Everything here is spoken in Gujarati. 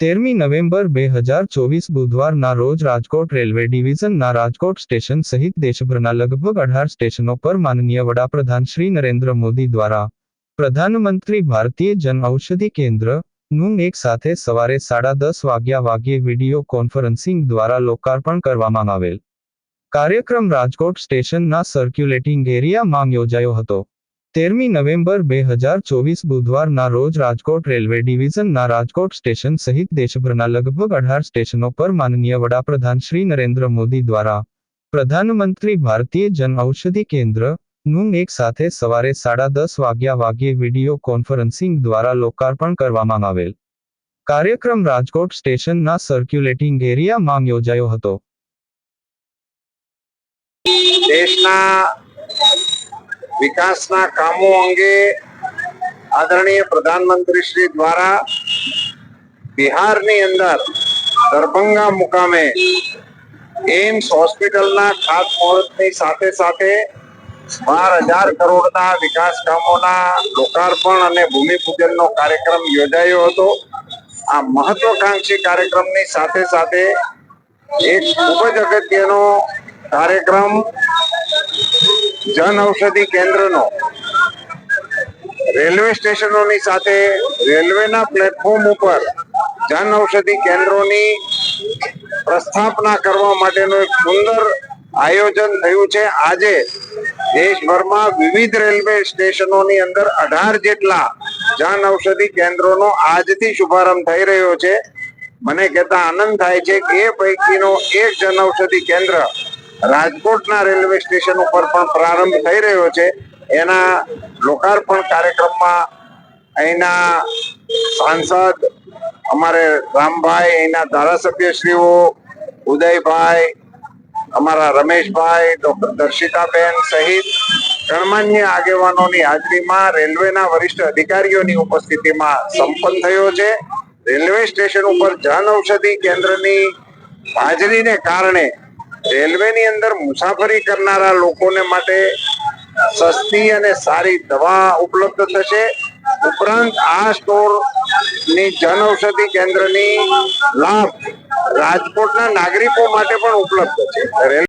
તેરમી નવેમ્બર બે હજાર ચોવીસ બુધવારના રોજ રાજકોટ રેલવે ડિવિઝનના રાજકોટ સ્ટેશન સહિત દેશભરના લગભગ અઢાર સ્ટેશનો પર માનનીય વડાપ્રધાન શ્રી નરેન્દ્ર મોદી દ્વારા પ્રધાનમંત્રી ભારતીય જન ઔષધિ કેન્દ્રનું એક સાથે સવારે સાડા દસ વાગ્યા વાગ્યે વિડિયો કોન્ફરન્સિંગ દ્વારા લોકાર્પણ કરવામાં આવેલ. કાર્યક્રમ રાજકોટ સ્ટેશનના સર્ક્યુલેટિંગ એરિયામાં યોજાયો હતો. તેરમી નવેમ્બર બે હજાર ચોવીસ બુધવારના રોજ રાજકોટ રેલવે ડિવિઝનના રાજકોટ સ્ટેશન સહિત દેશભરના લગભગ અઢાર સ્ટેશનો પર માનનીય વડાપ્રધાન શ્રી નરેન્દ્ર મોદી દ્વારા પ્રધાનમંત્રી ભારતીય જન ઔષધિ કેન્દ્રનું એક સાથે સવારે સાડા દસ વાગ્યા વાગ્યે વિડિયો કોન્ફરન્સિંગ દ્વારા લોકાર્પણ કરવામાં આવેલ. કાર્યક્રમ રાજકોટ સ્ટેશનના સર્ક્યુલેટિંગ એરિયામાં યોજાયો હતો. દેશના વિકાસના કામો અંગે આદરણીય પ્રધાનમંત્રી શ્રી દ્વારા બિહારની અંદર દરભંગા મુકામે એમ્સ હોસ્પિટલના ખાતમુહૂર્તની સાથે સાથે બાર હજાર કરોડના વિકાસ કામોના લોકાર્પણ અને ભૂમિપૂજનનો કાર્યક્રમ યોજાયો હતો. આ મહત્વકાંક્ષી કાર્યક્રમની સાથે સાથે એક ખૂબ જ અગત્યનો કાર્યક્રમ જન ઔષધિ કેન્દ્રનો રેલવે સ્ટેશનોની સાથે રેલવેના પ્લેટફોર્મ ઉપર જન ઔષધિ કેન્દ્રોની પ્રસ્થાપના કરવા માટેનું એક સુંદર આયોજન થયું છે. આજે દેશભરમાં વિવિધ રેલવે સ્ટેશનોની અંદર અઢાર જેટલા જન ઔષધિ કેન્દ્રોનો આજથી શુભારંભ થઈ રહ્યો છે. મને કહેતા આનંદ થાય છે કે એ પૈકીનો એક જન ઔષધિ કેન્દ્ર રાજકોટના રેલવે સ્ટેશન ઉપર પણ પ્રારંભ થઈ રહ્યો છે. એના લોકાર્પણ કાર્યક્રમમાં અહીંના સાંસદ અમારે રામભાઈ, અહીંના ધારાસભ્યશ્રીઓ, ઉદયભાઈ, અમારા રમેશભાઈ, ડોક્ટર દર્શિતાબેન સહિત ગણમાન્ય આગેવાનોની હાજરીમાં રેલવેના વરિષ્ઠ અધિકારીઓની ઉપસ્થિતિમાં સંપન્ન થયો છે. રેલવે સ્ટેશન ઉપર જન ઔષધિ કેન્દ્રની હાજરીને કારણે રેલવેની અંદર મુસાફરી કરનારા લોકોને માટે સસ્તી અને સારી દવા ઉપલબ્ધ થશે. ઉપરાંત આ સ્ટોરની જન ઔષધિ કેન્દ્રની લાભ રાજકોટના નાગરિકો માટે પણ ઉપલબ્ધ છે.